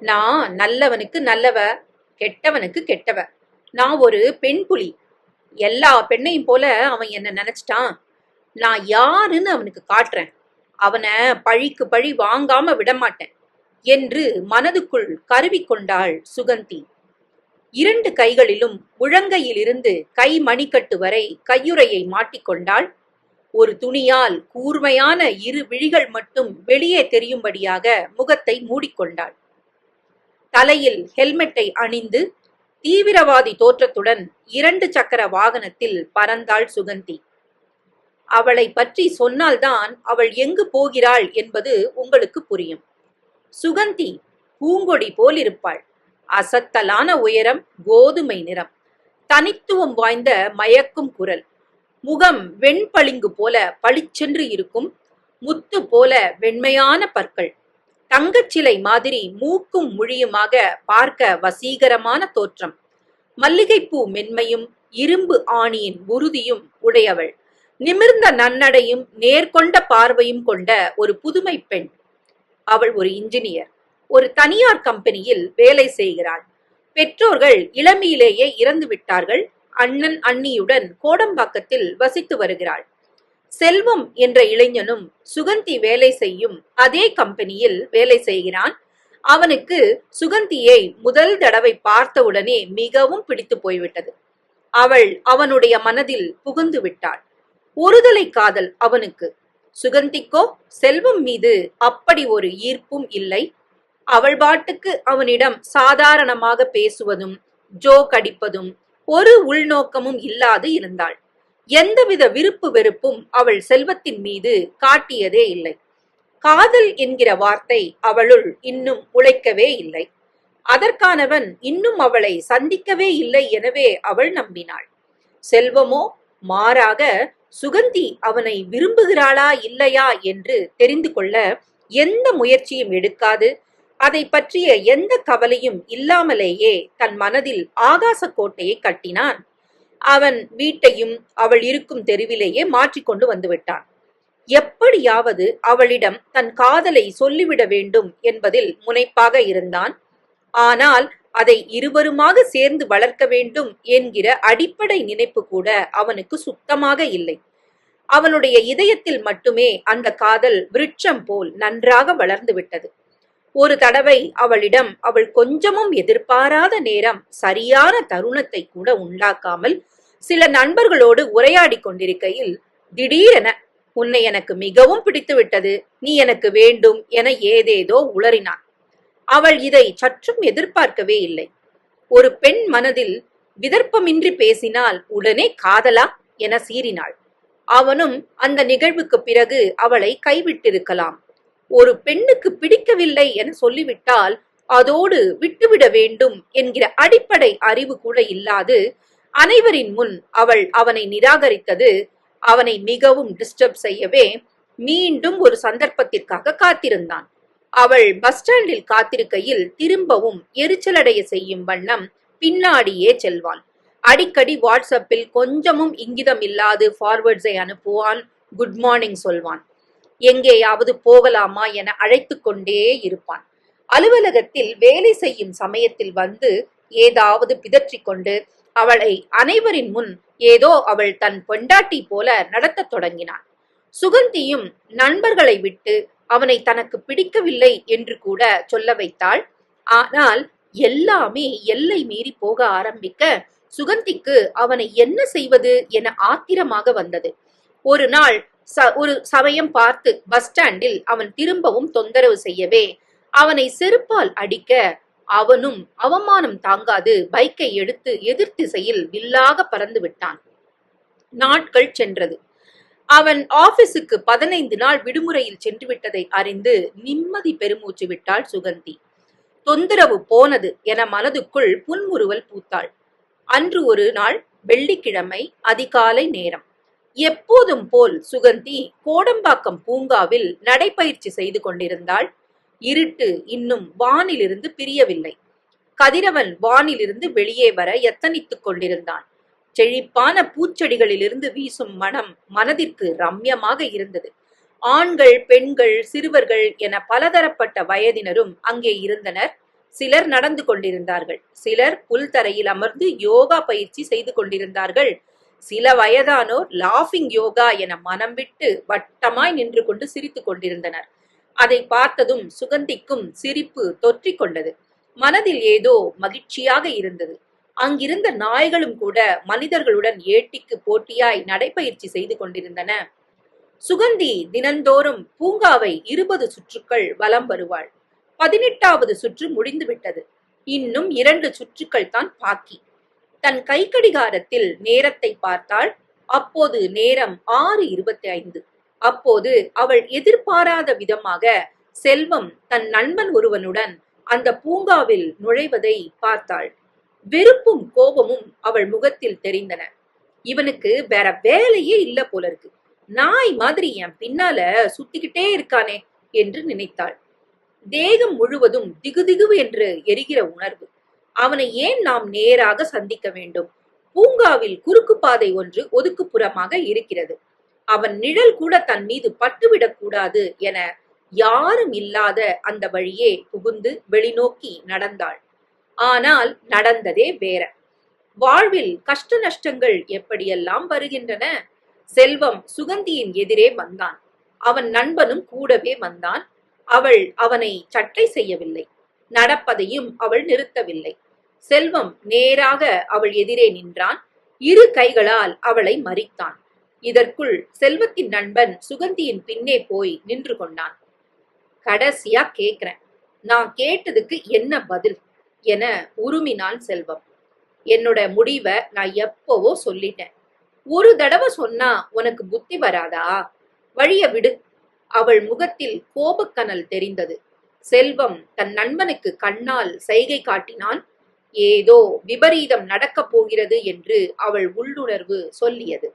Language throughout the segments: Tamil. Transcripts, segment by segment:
நான் நல்லவனுக்கு நல்லவ கெட்டவனுக்கு கெட்டவ. நான் ஒரு பெண் புலி. எல்லா பெண்ணையும் போல அவன் என்ன நினைச்சிட்டான். நான் யாருன்னு அவனுக்கு காட்டுறேன். அவனை பழிக்கு பழி வாங்காம விடமாட்டேன் என்று மனதுக்குள் கருவிக்கொண்டாள் சுகந்தி. இரண்டு கைகளிலும் முழங்கையிலிருந்து கை மணிக்கட்டு வரை கையுறையை மாட்டிக்கொண்டாள் ஒரு துணியால் கூர்மையான இரு விழிகள் மட்டும் வெளியே தெரியும்படியாக முகத்தை மூடிக்கொண்டாள் தலையில் ஹெல்மெட்டை அணிந்து தீவிரவாதி தோற்றத்துடன் இரண்டு சக்கர வாகனத்தில் பறந்தாள் சுகந்தி. அவளை பற்றி சொன்னால்தான் அவள் எங்கு போகிறாள் என்பது உங்களுக்கு புரியும். சுகந்தி பூங்கொடி போலிருப்பாள். அசத்தலான உயரம் கோதுமை நிறம். தனித்துவம் வாய்ந்த மயக்கும் குரல். முகம் வெண்பளிங்கு போல பளிச்சென்று இருக்கும் முத்து போல வெண்மையான பற்கள். தங்கச்சிலை மாதிரி மூக்கும் முழியுமாக பார்க்க வசீகரமான தோற்றம். மல்லிகைப்பூ மென்மையும் இரும்பு ஆணியின் உறுதியும் உடையவள். நிமிர்ந்த நன்னடையும் நேர்கொண்ட பார்வையும் கொண்ட ஒரு புதுமை பெண். அவள் ஒரு இன்ஜினியர். ஒரு தனியார் கம்பெனியில் வேலை செய்கிறாள். பெற்றோர்கள் இளமையிலேயே இறந்து விட்டார்கள் அண்ணன் அண்ணியுடன் கோடம்பாக்கத்தில் வசித்து வருகிறாள். செல்வம் என்ற இளைஞனும் சுகந்தி வேலை செய்யும் அதே கம்பெனியில் வேலை செய்கிறான். அவனுக்கு சுகந்தியை முதல் தடவை பார்த்தவுடனே மிகவும் பிடித்து போய்விட்டது. அவள் அவனுடைய மனதில் புகுந்து விட்டாள். ஒருதலை காதல் அவனுக்கு. சுகந்திக்கோ செல்வம் மீது அப்படி ஒரு ஈர்ப்பும் இல்லை. அவள் பாட்டுக்கு அவனிடம் சாதாரணமாக பேசுவதும் ஜோக் அடிப்பதும் ஒரு உள்நோக்கமும் இல்லாது இருந்தாள். எந்தவித விருப்பு வெறுப்பும் அவள் செல்வத்தின் மீது காட்டியதே இல்லை. காதல் என்கிற வார்த்தை அவளுள் இன்னும் உழைக்கவே இல்லை. அதற்கானவன் இன்னும் அவளை சந்திக்கவே இல்லை எனவே அவள் நம்பினாள். செல்வமோ மாறாக சுகந்தி அவனை விரும்புகிறாளா இல்லையா என்று தெரிந்து கொள்ள எந்த முயற்சியும் எடுக்காது. அதை பற்றிய எந்த கவலையும் இல்லாமலேயே தன் மனதில் ஆகாச கோட்டையை கட்டினான். அவன் வீட்டையும் அவள் இருக்கும் தெருவிலேயே மாற்றிக்கொண்டு வந்துவிட்டான். எப்படியாவது அவளிடம் தன் காதலை சொல்லிவிட வேண்டும் என்பதில் முனைப்பாக இருந்தான். ஆனால் அதை இருவருமாக சேர்ந்து வளர்க்க வேண்டும் என்கிற அடிப்படை நினைப்பு கூட அவனுக்கு சுத்தமாக இல்லை. அவனுடைய இதயத்தில் மட்டுமே அந்த காதல் விருட்சம் போல் நன்றாக வளர்ந்து விட்டது. ஒரு தடவை அவளிடம் அவள் கொஞ்சமும் எதிர்பாராத நேரம் சரியான தருணத்தை கூட உண்டாக்காமல் சில நண்பர்களோடு உரையாடி கொண்டிருக்கையில் திடீரென உன்னை எனக்கு மிகவும் பிடித்து விட்டது நீ எனக்கு வேண்டும் என ஏதேதோ உளறினான் அவள் இதை சற்றும் எதிர்பார்க்கவே இல்லை. ஒரு பெண் மனதில் விதர்ப்பமின்றி பேசினால் உடனே காதலா? என சீறினாள். அவனும் அந்த நிகழ்வுக்கு பிறகு அவளை கைவிட்டிருக்கலாம். ஒரு பெண்ணுக்கு பிடிக்கவில்லை என சொல்லிவிட்டால் அதோடு விட்டுவிட வேண்டும் என்கிற அடிப்படை அறிவு கூட இல்லாது அனைவரின் முன் அவள் அவனை நிராகரித்தது அவனை மிகவும் டிஸ்டர்ப் செய்யவே மீண்டும் ஒரு சந்தர்ப்பத்திற்காக காத்திருந்தான். அவள் பஸ் ஸ்டாண்டில் காத்திருக்கையில் திரும்பவும் எரிச்சலடைய செய்யும் வண்ணம் பின்னாடியே செல்வான் அடிக்கடி வாட்ஸ்அப்பில் கொஞ்சமும் இங்கிதம் இல்லாது ஃபார்வர்ட்ஸை அனுப்புவான் குட் மார்னிங் சொல்வான். எங்கேயாவது போகலாமா என அழைத்து கொண்டே இருப்பான். அலுவலகத்தில் வேலை செய்யும் சமயத்தில் வந்து ஏதாவது பிதற்றிக் கொண்டு அவளை அனைவரின் முன் ஏதோ அவள் தன் பொண்டாட்டி போல நடத்தத் தொடங்கினான். சுகந்தியும் நண்பர்களை விட்டு அவனை தனக்கு பிடிக்கவில்லை என்று கூட சொல்ல வைத்தாள். ஆனால் எல்லாமே எல்லை மீறி போக ஆரம்பிக்க சுகந்திக்கு அவனை என்ன செய்வது என ஆத்திரமாக வந்தது. ஒரு நாள் ஒரு சமயம் பார்த்து பஸ் ஸ்டாண்டில் அவன் திரும்பவும் தொந்தரவு செய்யவே. அவனை செருப்பால் அடிக்க அவனும் அவமானம் தாங்காது. பைக்கை எடுத்து எதிர் திசையில் வில்லாக பறந்து விட்டான். நாட்கள் சென்றது. அவன் ஆபீஸுக்கு பதினைந்து நாள் விடுமுறையில் சென்று விட்டதை அறிந்து நிம்மதி பெருமூச்சு விட்டாள் சுகந்தி. தொந்தரவு போனது என மனதுக்குள் புன்முறுவல் பூத்தாள். அன்று ஒரு நாள் வெள்ளிக்கிழமை அதிகாலை நேரம். எப்போதும் போல் சுகந்தி கோடம்பாக்கம் பூங்காவில் நடைபயிற்சி செய்து கொண்டிருந்தாள். இருட்டு இன்னும் வானிலிருந்து பிரியவில்லை. கதிரவன் வானிலிருந்து வெளியே வர எத்தனித்துக் கொண்டிருந்தான். செழிப்பான பூச்செடிகளிலிருந்து வீசும் மனம் மனதிற்கு ரம்யமாக இருந்தது. ஆண்கள் பெண்கள் சிறுவர்கள் என பலதரப்பட்ட வயதினரும் அங்கே இருந்தனர். சிலர் நடந்து கொண்டிருந்தார்கள். சிலர் புல்தரையில் அமர்ந்து யோகா பயிற்சி செய்து கொண்டிருந்தார்கள். சில வயதானோர் லாஃபிங் யோகா என மனம் விட்டு வட்டமாய் நின்று கொண்டு சிரித்துக் கொண்டிருந்தனர். அதை பார்த்ததும் சுகந்திக்கும் சிரிப்பு தொற்றிக் கொண்டது. மனதில் ஏதோ மகிழ்ச்சியாக இருந்தது. அங்கிருந்த நாய்களும் கூட மனிதர்களுடன் ஏட்டிக்கு போட்டியாய் நடைபயிற்சி செய்து கொண்டிருந்தன. சுகந்தி தினந்தோறும் பூங்காவை இருபது சுற்றுக்கள் வலம் வருவாள். பதினெட்டாவது சுற்று முடிந்துவிட்டது. இன்னும் இரண்டு சுற்றுக்கள் தான் பாக்கி. தன் கைக்கடிகாரத்தில் நேரத்தை பார்த்தாள். அப்போது நேரம் ஆறு இருபத்தி ஐந்து அப்போது அவள் எதிர்பாராத விதமாக செல்வம் தன் நண்பன் ஒருவனுடன் அந்த பூங்காவில் நுழைவதை பார்த்தாள். வெறுப்பும் கோபமும் அவள் முகத்தில் தெரிந்தன. இவனுக்கு வேற வேலையே இல்ல போல இருக்கு நாய் மாதிரி என் பின்னால சுத்திக்கிட்டே இருக்கானே என்று நினைத்தாள். தேகம் முழுவதும் திகுதிகு என்று எரிகிற உணர்வு. அவனை ஏன் நாம் நேராக சந்திக்க வேண்டும்? பூங்காவில் குறுக்கு பாதை ஒன்று ஒதுக்குப்புறமாக இருக்கிறது. அவன் நிழல் கூட தன் மீது பட்டுவிடக் கூடாது என யாரும் இல்லாத அந்த வழியே புகுந்து வெளிநோக்கி நடந்தாள். ஆனால் நடந்ததே வேற. வாழ்வில் கஷ்ட நஷ்டங்கள் எப்படியெல்லாம் வருகின்றன? செல்வம் சுகந்தியின் எதிரே வந்தான். அவன் நண்பனும் கூடவே வந்தான். அவள் அவனை சட்டை செய்யவில்லை. நடப்பதையும் அவள் நிறுத்தவில்லை. செல்வம் நேராக அவள் எதிரே நின்றான். இரு கைகளால் அவளை மறித்தான். இதற்குள் செல்வத்தின் நண்பன் சுகந்தியின் பின்னே போய் நின்று கொண்டான். கடைசியா கேக்குறேன். நான் கேட்டதுக்கு என்ன பதில்? என உருமினான் செல்வம். என்னோட முடிவை நான் எப்பவோ சொல்லிட்டேன். ஒரு தடவை சொன்னா உனக்கு புத்தி வராதா? வழிய விடு. அவள் முகத்தில் கோபக்கனல் தெரிந்தது. செல்வம் தன் நண்பனுக்கு கண்ணால் சைகை காட்டினான். ஏதோ விபரீதம் நடக்கப் போகிறது என்று அவள் உள்ளுணர்வு சொல்லியது.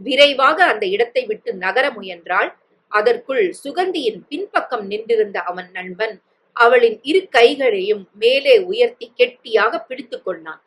விரைவாக அந்த இடத்தை விட்டு நகர முயன்றாள். அதற்குள் சுகந்தியின் பின்பக்கம் நின்றிருந்த அவன் நண்பன் அவளின் இரு கைகளையும் மேலே உயர்த்தி கெட்டியாக பிடித்துக் கொண்டான்.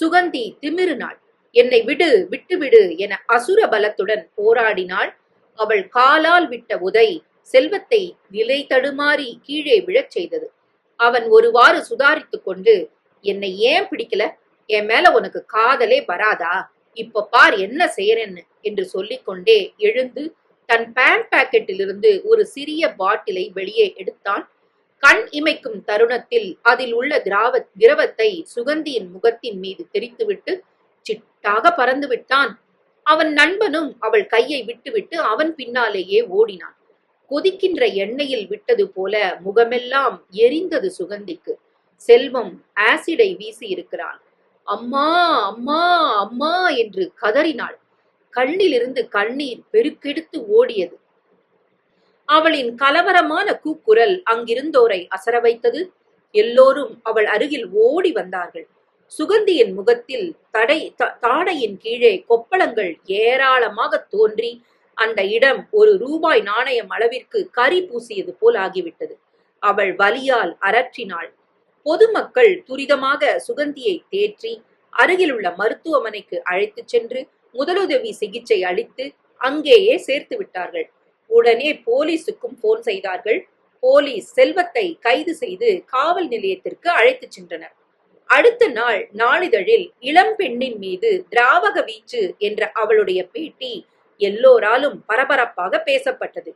சுகந்தி திமிருனாள். என்னை விடு விட்டுவிடு என அசுர பலத்துடன் போராடினாள். அவள் காலால் விட்ட உதை செல்வத்தை நிலை தடுமாறி கீழே விழச் செய்தது. அவன் ஒருவாறு சுதாரித்துக் கொண்டு என்னை ஏன் பிடிக்கல? என் மேல உனக்கு காதலே வராதா? இப்ப பார் என்ன செய்யறேன்னு என்று சொல்லிக்கொண்டே எழுந்து தன் பேண்ட் பாக்கெட்டிலிருந்து ஒரு சிறிய பாட்டிலை வெளியே எடுத்தான். கண் இமைக்கும் தருணத்தில் அதில் உள்ள திராவ திரவத்தை சுகந்தியின் முகத்தின் மீது தெரித்துவிட்டு சிட்டாக பறந்து விட்டான். அவன் நண்பனும் அவள் கையை விட்டுவிட்டு அவன் பின்னாலேயே ஓடினான். கொதிக்கின்ற எண்ணெயில் விட்டது போல முகமெல்லாம் எரிந்தது சுகந்திக்கு. செல்வம் ஆசிடை வீசி இருக்கிறான் அம்மா அம்மா அம்மா என்று கதறினாள். கண்ணிலிருந்து கண்ணீர் பெருக்கெடுத்து ஓடியது. அவளின் கலவரமான கூக்குரல் அங்கிருந்தோரை அசர வைத்தது. எல்லோரும் அவள் அருகில் ஓடி வந்தார்கள். சுகந்தியின் முகத்தில் தடை த- தாடையின் கீழே கொப்பளங்கள் ஏராளமாக தோன்றி அந்த இடம் ஒரு ரூபாய் நாணயம் அளவிற்கு கரி பூசியது போல் ஆகிவிட்டது. அவள் வலியால் அரற்றினாள். பொதுமக்கள் துரிதமாக சுகந்தியை தேற்றி அருகிலுள்ள மருத்துவமனைக்கு அழைத்துச் சென்று முதலுதவி சிகிச்சை அளித்து அங்கேயே சேர்த்து விட்டார்கள். உடனே போலீசுக்கும் போன் செய்தார்கள். போலீஸ் செல்வத்தை கைது செய்து காவல் நிலையத்திற்கு அழைத்துச் சென்றனர். அடுத்த நாள் நாளிதழில் இளம் பெண்ணின் மீது திராவக வீச்சு என்ற அவளுடைய பேட்டி எல்லோராலும் பரபரப்பாக பேசப்பட்டது.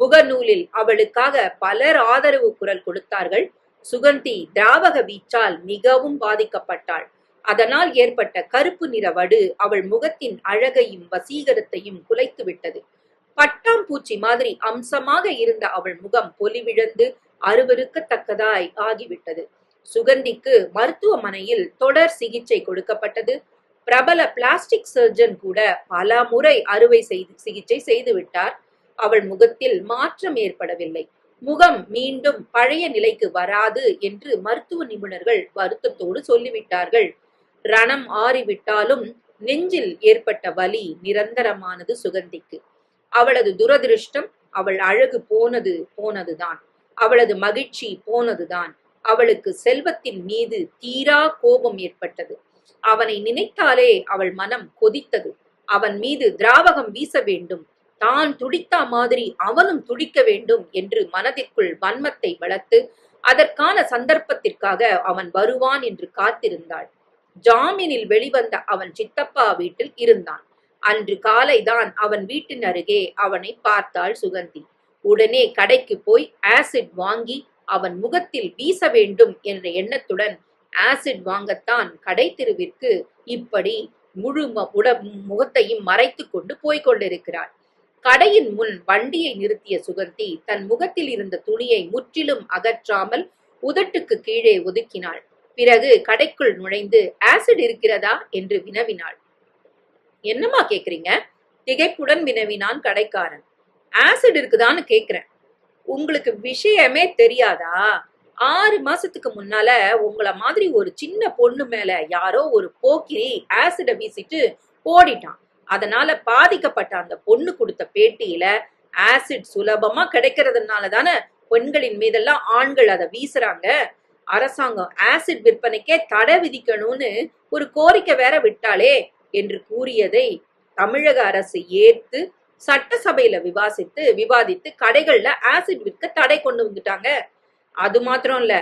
முகநூலில் அவளுக்காக பலர் ஆதரவு குரல் கொடுத்தார்கள். சுகந்தி திராவக வீச்சால் மிகவும் பாதிக்கப்பட்டாள். அதனால் ஏற்பட்ட கருப்பு நிற வடு அவள் முகத்தின் அழகையும் வசீகரத்தையும் குலைத்து விட்டது. பட்டாம்பூச்சி மாதிரி அம்சமாக இருந்த அவள் முகம் பொலிவிழந்து அருவருக்கத்தக்கதாய் ஆகிவிட்டது. சுகந்திக்கு மருத்துவமனையில் தொடர் சிகிச்சை கொடுக்கப்பட்டது. பிரபல பிளாஸ்டிக் சர்ஜன் கூட பல முறை அறுவை செய்து சிகிச்சை செய்துவிட்டார் அவள் முகத்தில் மாற்றம் ஏற்படவில்லை. முகம் மீண்டும் பழைய நிலைக்கு வராது என்று மருத்துவ நிபுணர்கள் வருத்தத்தோடு சொல்லிவிட்டார்கள். ரணம் ஆறிவிட்டாலும் நெஞ்சில் ஏற்பட்ட வலி நிரந்தரமானது சுகந்திக்கு. அவளது துரதிருஷ்டம் அவள் அழகு போனது போனதுதான். அவளது மகிழ்ச்சி போனதுதான். அவளுக்கு செல்வத்தின் மீது தீரா கோபம் ஏற்பட்டது. அவனை நினைத்தாலே அவள் மனம் கொதித்தது. அவன் மீது திராவகம் வீச வேண்டும். தான் துடித்தா மாதிரி அவனும் துடிக்க வேண்டும் என்று மனதிற்குள் வன்மத்தை வளர்த்து அதற்கான சந்தர்ப்பத்திற்காக அவன் வருவான் என்று காத்திருந்தாள். ஜாமீனில் வெளிவந்த அவன் சித்தப்பா வீட்டில் இருந்தான். அன்று காலைதான் அவன் வீட்டின் அருகே அவனை பார்த்தாள் சுகந்தி. உடனே கடைக்கு போய் ஆசிட் வாங்கி அவன் முகத்தில் வீச வேண்டும் என்ற எண்ணத்துடன் ஆசிட் வாங்கத்தான் கடை தெருவிற்கு இப்படி முழு உட முகத்தையும் மறைத்து கொண்டு போய்கொண்டிருக்கிறாள் கடையின் முன் வண்டியை நிறுத்திய சுகந்தி தன் முகத்தில் இருந்த துணியை முற்றிலும் அகற்றாமல் உதட்டுக்கு கீழே ஒதுக்கினாள். பிறகு கடைக்குள் நுழைந்து ஆசிட் இருக்கிறதா? என்று வினவினாள். என்னம்மா கேக்குறீங்க? திகைப்புடன் வினவினான் கடைக்காரன். ஆசிட் இருக்குதான்னு கேக்குறேன். உங்களுக்கு விஷயமே தெரியாதா? ஆறு மாசத்துக்கு முன்னால உங்கள மாதிரி ஒரு சின்ன பொண்ணு மேல யாரோ ஒரு போக்கிரி ஆசிட வீசிட்டு ஓடிட்டான். அதனால பாதிக்கப்பட்ட அந்த பொண்ணு கொடுத்த பேட்டியில ஆசிட் சுலபமா கிடைக்கிறதுனால தானே பெண்களின் மீதெல்லாம் ஆண்கள் அதை வீசுறாங்க. அரசாங்கம் ஆசிட் விற்பனைக்கே தடை விதிக்கணும்னு ஒரு கோரிக்கை வேற விட்டாளே என்று கூறியதை தமிழக அரசு ஏத்து சட்டசபையில விவாசித்து விவாதித்து கடைகள்ல ஆசிட் விற்க தடை கொண்டு வந்துட்டாங்க. அது மாத்திரம் இல்ல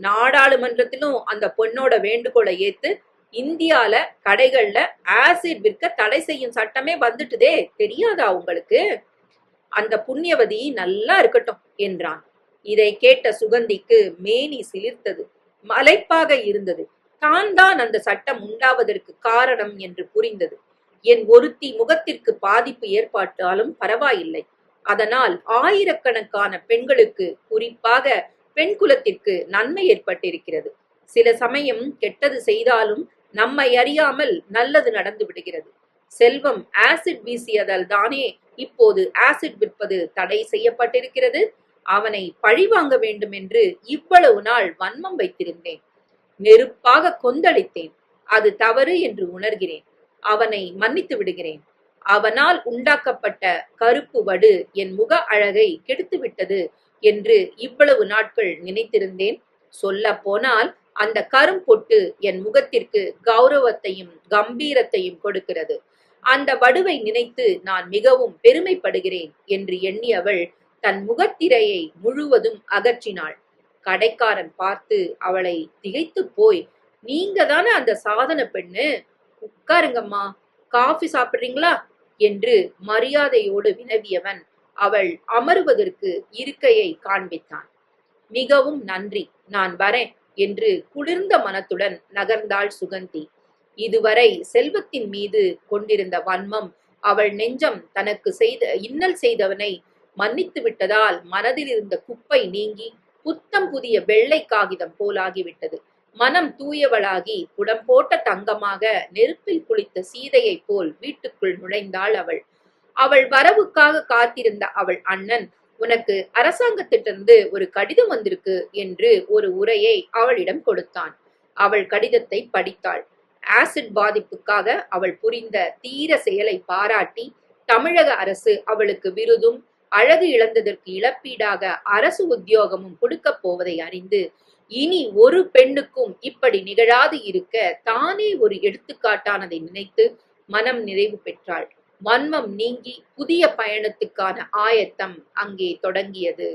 நாடாளுமன்றத்திலும் அந்த பொண்ணோட வேண்டுகோளை ஏத்து இந்தியால கடைகள்ல ஆசிட் விற்க தடை செய்யும் சட்டமே வந்துட்டுதே. தெரியாதா உங்களுக்கு? அந்த புண்ணியவதி நல்லா இருக்கட்டும் என்றான். இதை கேட்ட சுகந்திக்கு மேனி சிலிர்த்தது. மலைப்பாக இருந்தது. தான் தான் அந்த சட்டம் உண்டாவதற்கு காரணம் என்று புரிந்தது. என் ஒருத்தி முகத்திற்கு பாதிப்பு ஏற்பட்டாலும் பரவாயில்லை. அதனால் ஆயிரக்கணக்கான பெண்களுக்கு குறிப்பாக பெண் குலத்திற்கு நன்மை ஏற்பட்டிருக்கிறது. சில சமயம் கெட்டது செய்தாலும் நம்மை அறியாமல் நல்லது நடந்து விடுகிறது. செல்வம் ஆசிட் வீசியதால் தானே இப்போது ஆசிட் விற்பது தடை செய்யப்பட்டிருக்கிறது. அவனை பழிவாங்க வேண்டும் என்று இவ்வளவு நாள் வன்மம் வைத்திருந்தேன். நெருப்பாக கொந்தளித்தேன். அது தவறு என்று உணர்கிறேன். அவனை மன்னித்து விடுகிறேன். அவனால் உண்டாக்கப்பட்ட கருப்பு வடு என் முக அழகை கெடுத்து விட்டது என்று இவ்வளவு நாட்கள் நினைத்திருந்தேன். சொல்ல போனால் அந்த கரும்பொட்டு என் முகத்திற்கு கௌரவத்தையும் கம்பீரத்தையும் கொடுக்கிறது. அந்த வடுவை நினைத்து நான் மிகவும் பெருமைப்படுகிறேன் என்று எண்ணியவள் தன் முகத்திரையை முழுவதும் அகற்றினாள். கடைக்காரன் பார்த்து அவளை திகைத்து போய் நீங்க தானே அந்த சாதன பெண்ணு? உட்காருங்கம்மா. காஃபி சாப்பிடுறீங்களா? என்று மரியாதையோடு வினவியவன் அவள் அமருவதற்கு இருக்கையை காண்பித்தான். மிகவும் நன்றி. நான் வரேன். என்று குளிர்ந்த மனத்துடன் நகர்ந்தாள் சுகந்தி. இதுவரை செல்வத்தின் மீது கொண்டிருந்த வன்மம் அவள் நெஞ்சம் தனக்கு செய்த இன்னல் செய்தவனை மன்னித்து விட்டதால் மனதில் இருந்த குப்பை நீங்கி புத்தம் புதிய வெள்ளை காகிதம் போலாகிவிட்டது. மனம் தூயவளாகி புடம் போட்ட தங்கமாக நெருப்பில் குளித்த சீதையைப் போல் வீட்டுக்குள் நுழைந்தாள் அவள். அவள் வரவுக்காக காத்திருந்த அவள் அண்ணன் உனக்கு அரசாங்கத்திட்டிருந்து ஒரு கடிதம் வந்திருக்கு என்று ஒரு உரையை அவளிடம் கொடுத்தான். அவள் கடிதத்தை படித்தாள். ஆசிட் பாதிப்புக்காக அவள் புரிந்த தீர செயலை பாராட்டி தமிழக அரசு அவளுக்கு விருதும் அழகு இழந்ததற்கு இழப்பீடாக அரசு உத்தியோகமும் கொடுக்கப் போவதை அறிந்து இனி ஒரு பெண்ணுக்கும் இப்படி நிகழாது இருக்க தானே ஒரு எடுத்துக்காட்டானதை நினைத்து மனம் நிறைவு பெற்றாள். வன்மம் நீங்கி புதிய பயணத்துக்கான ஆயத்தம் அங்கே தொடங்கியது.